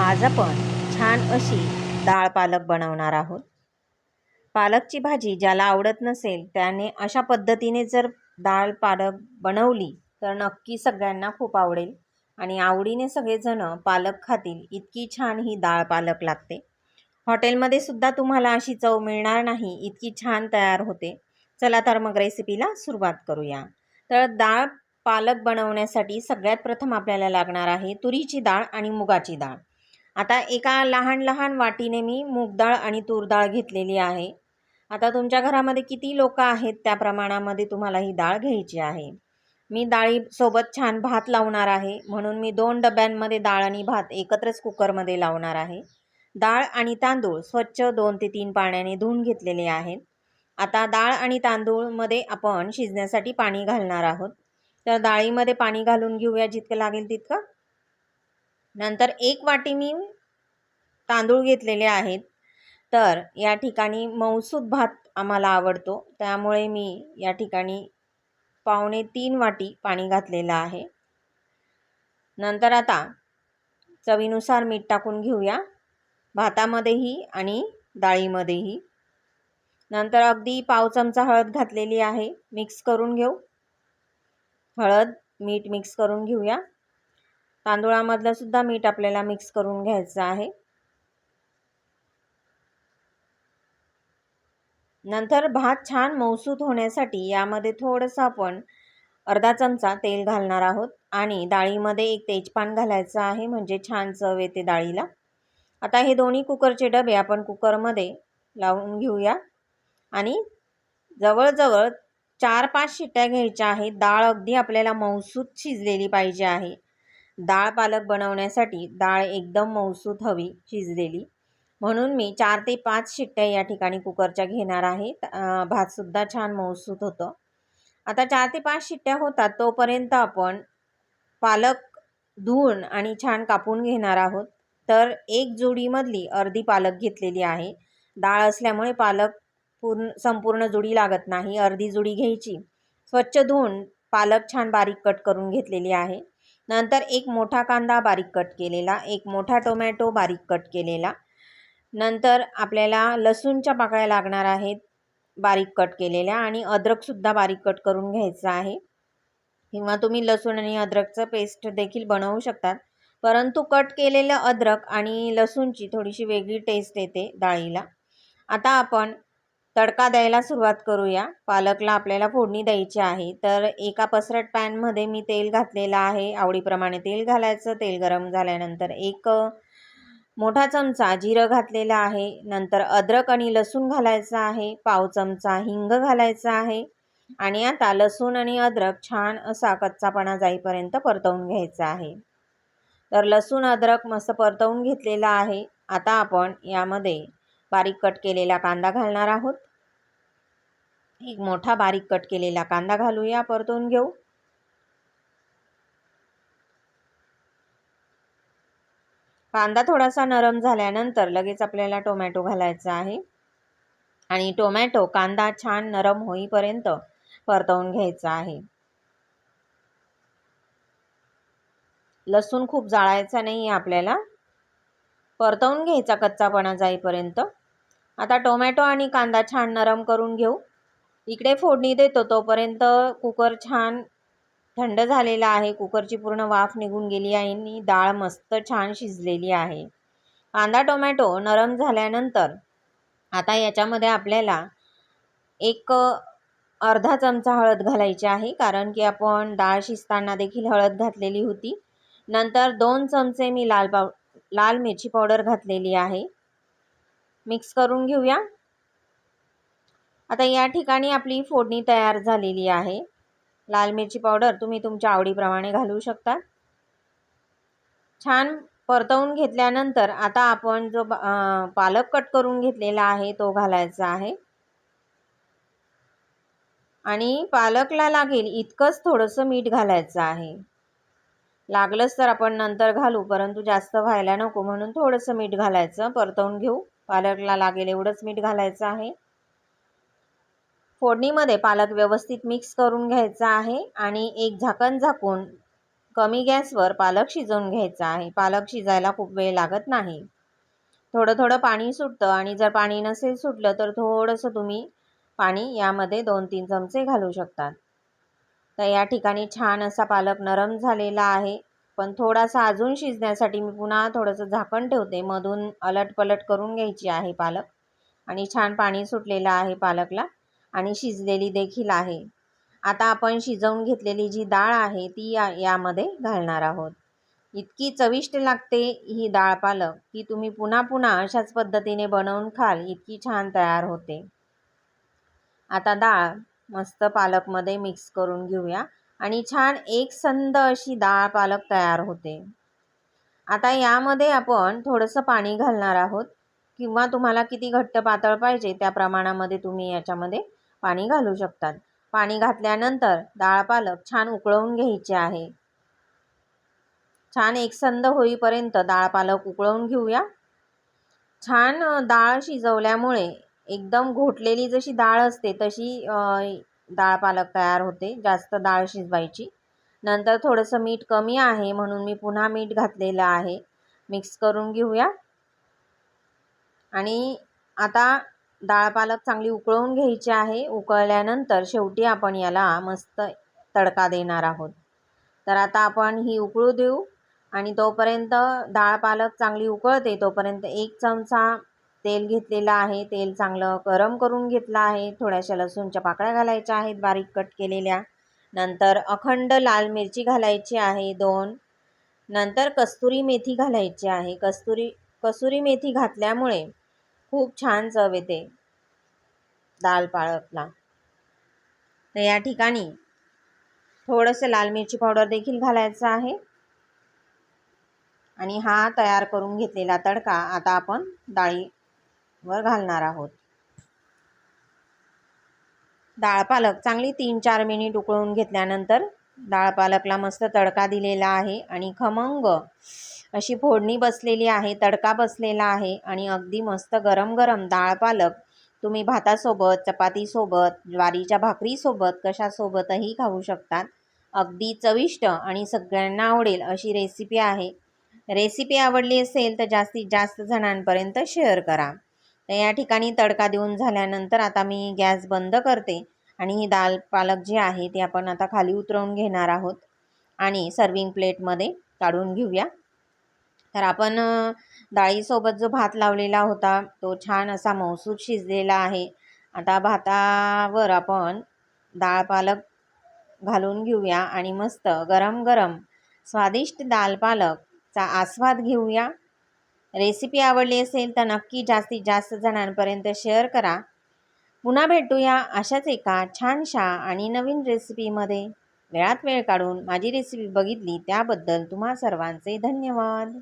आज आपण छान अशी डाळ पालक बनवणार आहोत. पालकची भाजी ज्याला आवडत नसेल त्याने अशा पद्धतीने जर डाळ पालक बनवली तर नक्की सगळ्यांना खूप आवडेल आणि आवडीने सगळेजण पालक खातील इतकी छान ही डाळ पालक लागते. हॉटेलमध्ये सुद्धा तुम्हाला अशी चव मिळणार नाही इतकी छान तयार होते. चला तर मग रेसिपीला सुरुवात करूया. तर डाळ पालक बनवण्यासाठी सगळ्यात प्रथम आपल्याला लागणार आहे तुरीची डाळ आणि मुगाची डाळ. आता एका लहान लहान वाटीने मी मूग डाळ आणि तूर डाळ घेतलेली आहे. आता तुमच्या घरामध्ये किती लोक आहेत त्या प्रमाणामध्ये तुम्हाला ही डाळ घ्यायची आहे. मी डाळीसोबत छान भात लावणार आहे. म्हणून मी दोन डब्यांमध्ये डाळ आणि भात एकत्रच कुकरमध्ये लावणार आहे. डाळ आणि तांदूळ स्वच्छ दोन ते तीन पाण्याने धुवून घेतलेले आहेत. आता डाळ आणि तांदूळमध्ये आपण शिजण्यासाठी पाणी घालणार आहोत. तर डाळीमध्ये पाणी घालून घेऊया जितकं लागेल तितकं. नंतर एक वाटी मी तांदूळ घेतलेले आहेत. तर या ठिकाणी मौसूद भात आम्हाला आवडतो. त्यामुळे मी या ठिकाणी पावणे तीन वाटी पाणी घातलेलं आहे. नंतर आता चवीनुसार मीठ टाकून घेऊया. भातामध्येही आणि डाळीमध्येही. नंतर अगदी पाव चमचा हळद घातलेली आहे. मिक्स करून घेऊ. हळद मीठ मिक्स करून घेऊया. तांदुळामधलं सुद्धा मीठ आपल्याला मिक्स करून घ्यायचं आहे. नंतर भात छान मौसूत होण्यासाठी यामध्ये थोडंसं आपण अर्धा चमचा तेल घालणार आहोत आणि डाळीमध्ये एक तेजपान घालायचं आहे म्हणजे छान चव येते डाळीला. आता हे दोन्ही कुकरचे डबे आपण कुकरमध्ये लावून घेऊया. आणि जवळजवळ चार पाच शिट्ट्या घ्यायच्या आहेत. डाळ अगदी आपल्याला मौसूत शिजलेली पाहिजे आहे. डाळ पालक बनवण्यासाठी डाळ एकदम मौसूत हवी शिजलेली. म्हणून मी चार ते पाच शिट्ट्या या ठिकाणी कुकरच्या घेणार आहे. भातसुद्धा छान मौसूत होतं. आता चार ते पाच शिट्ट्या होतात तोपर्यंत आपण पालक धुवून आणि छान कापून घेणार आहोत. तर एक जोडीमधली अर्धी पालक घेतलेली आहे. डाळ असल्यामुळे पालक पूर्ण संपूर्ण जुडी लागत नाही. अर्धी जुडी घ्यायची. स्वच्छ धुवून पालक छान बारीक कट करून घेतलेली आहे. नंतर एक मोठा कांदा बारीक कट केलेला एक मोठा टोमॅटो बारीक कट केलेला. नंतर आपल्याला लसूणच्या पाकळ्या लागणार आहेत बारीक कट केलेल्या आणि अद्रकसुद्धा बारीक कट करून घ्यायचं आहे. किंवा तुम्ही लसूण आणि अद्रकचं पेस्ट देखील बनवू शकतात. परंतु कट केलेलं अद्रक आणि लसूणची थोडीशी वेगळी टेस्ट येते डाळीला. आता आपण तडका द्यायला सुरुवात करूया. पालकला आपल्याला फोडणी द्यायची आहे. तर एका पसरट पॅनमध्ये मी तेल घातलेलं आहे. आवडीप्रमाणे तेल घालायचं. तेल गरम झाल्यानंतर एक मोठा चमचा जिरं घातलेलं आहे. नंतर अद्रक आणि लसूण घालायचं आहे. पाव चमचा हिंग घालायचा आहे. आणि आता लसूण आणि अद्रक छान असा कच्चापणा जाईपर्यंत परतवून घ्यायचा आहे. तर लसूण अद्रक मस्त परतवून घेतलेला आहे. आता आपण यामध्ये बारीक कट केलेला कांदा घालणार आहोत. एक मोठा बारीक कट केलेला कांदा घालूया परतून घेऊ. कांदा थोडासा नरम झाल्यानंतर लगेच आपल्याला टोमॅटो घालायचा आहे. आणि टोमॅटो कांदा छान नरम होईपर्यंत परतवून घ्यायचा आहे. लसूण खूप जाळायचा नाही आहे आपल्याला. परतवून घ्यायचा कच्चापणा जाईपर्यंत. आता टोमॅटो आणि कांदा छान नरम करून घेऊ. इकडे फोडणी देतो तोपर्यंत कुकर छान थंड झालेला आहे. कुकरची पूर्ण वाफ निघून गेली आहे आणि डाळ मस्त छान शिजलेली आहे. कांदा टोमॅटो नरम झाल्यानंतर आता याच्यामध्ये आपल्याला एक अर्धा चमचा हळद घालायची आहे कारण की आपण डाळ शिजताना देखील हळद घातलेली होती. नंतर दोन चमचे मी लाल पाव लाल मिरची पावडर घातलेली आहे. मिक्स करून घेऊया. आता या ठिकाणी आपली फोडणी तयार झालेली आहे. लाल मिरची पावडर तुम्ही तुमच्या आवडीप्रमाणे घालू शकता. छान परतवून घेतल्यानंतर आता आपण जो पालक कट करून घेतलेला आहे तो घालायचा आहे. आणि पालकला लागेल इतकंच थोडंसं मीठ घालायचं आहे. लागलंच तर आपण नंतर घालू परंतु जास्त व्हायला नको म्हणून थोडंसं मीठ घालायचं परतवून घेऊ. पालकला लागेल एवढंच मीठ घालायचं आहे. फोडणीमध्ये पालक व्यवस्थित मिक्स करून घ्यायचा आहे आणि एक झाकण झाकून कमी गॅसवर पालक शिजवून घ्यायचा आहे. पालक शिजायला खूप वेळ लागत नाही. थोडं थोडं पाणी सुटतं आणि जर पाणी नसेल सुटलं तर थोडंसं तुम्ही पाणी यामध्ये दोन तीन चमचे घालू शकतात तर या ठिकाणी छान असा पालक नरम झालेला आहे. पण थोडासा अजून शिजण्यासाठी मी पुन्हा थोडंसं झाकण ठेवते. मधून अलटपलट करून घ्यायची आहे पालक. आणि छान पाणी सुटलेलं आहे पालकला आणि शिजलेली देखील आहे. आता आपण शिजवून घेतलेली जी डाळ आहे ती या यामध्ये घालणार आहोत. इतकी चविष्ट लागते ही डाळ पालक की तुम्ही पुन्हा पुन्हा अशाच पद्धतीने बनवून खाल इतकी छान तयार होते. आता डाळ मस्त पालकमध्ये मिक्स करून घेऊया. आणि छान एक संद अशी डाळ पालक तयार होते. आता यामध्ये आपण थोडंसं पाणी घालणार आहोत किंवा तुम्हाला किती घट्ट पातळ पाहिजे त्या प्रमाणामध्ये तुम्ही याच्यामध्ये पाणी घालू शकतात. पाणी घातल्यानंतर डाळ पालक छान उकळवून घ्यायचे आहे. छान एकसंद होईपर्यंत डाळ पालक उकळवून घेऊया. छान डाळ शिजवल्यामुळे एकदम घोटलेली जशी डाळ असते तशी डाळ पालक तयार होते. जास्त डाळ शिजवायची. नंतर थोडंसं मीठ कमी आहे म्हणून मी पुन्हा मीठ घातलेलं आहे. मिक्स करून घेऊया. आणि आता डाळ पालक चांगली उकळवून घ्यायची आहे. उकळल्यानंतर शेवटी आपण याला मस्त तडका देणार आहोत. तर आता आपण ही उकळू देऊ. आणि तोपर्यंत डाळ पालक चांगली उकळते तोपर्यंत एक चमचा तेल घेतलेलं आहे. तेल चांगलं गरम करून घेतलं आहे. थोड्याशा लसूणच्या पाकळ्या घालायच्या आहेत बारीक कट केलेल्या. नंतर अखंड लाल मिरची घालायची आहे दोन. नंतर कस्तुरी मेथी घालायची आहे. कस्तुरी कसुरी मेथी घातल्यामुळे खूप छान चव येते दाल पाळकला तर या ठिकाणी थोडंसं लाल मिरची पावडर देखील घालायचं आहे. आणि हा तयार करून घेतलेला तडका आता आपण डाळी वर घालणार आहोत. डाळ पालक चांगली तीन चार मिनिट उकळून घेतल्यानंतर डाळ पालकला मस्त तडका दिलेला आहे आणि खमंग अशी फोडणी बसलेली आहे तडका बसलेला आहे आणि अगदी मस्त गरम गरम डाळ पालक तुम्ही भातासोबत चपातीसोबत ज्वारीच्या भाकरीसोबत कशासोबतही खाऊ शकतात. अगदी चविष्ट आणि सगळ्यांना आवडेल अशी रेसिपी आहे. रेसिपी आवडली असेल तर जास्तीत जास्त जणांपर्यंत शेअर करा. तर या ठिकाणी तडका देऊन झाल्यानंतर आता मी गॅस बंद करते आणि ही दाल पालक जी आहे ती आपण आता खाली उतरवून घेणार आहोत. आणि सर्विंग प्लेटमध्ये काढून घेऊया. तर आपण डाळीसोबत जो भात लावलेला होता तो छान असा मौसूद शिजलेला आहे. आता भातावर आपण डाळ पालक घालून घेऊया आणि मस्त गरम गरम स्वादिष्ट दाल पालकचा आस्वाद घेऊया. रेसिपी आवडली असेल तर नक्की जास्तीत जास्त जणांपर्यंत शेअर करा. पुन्हा भेटूया अशाच एका छानशा आणि नवीन रेसिपीमध्ये. वेळात वेळ काढून माझी रेसिपी बघितली त्याबद्दल तुम्हा सर्वांचे धन्यवाद.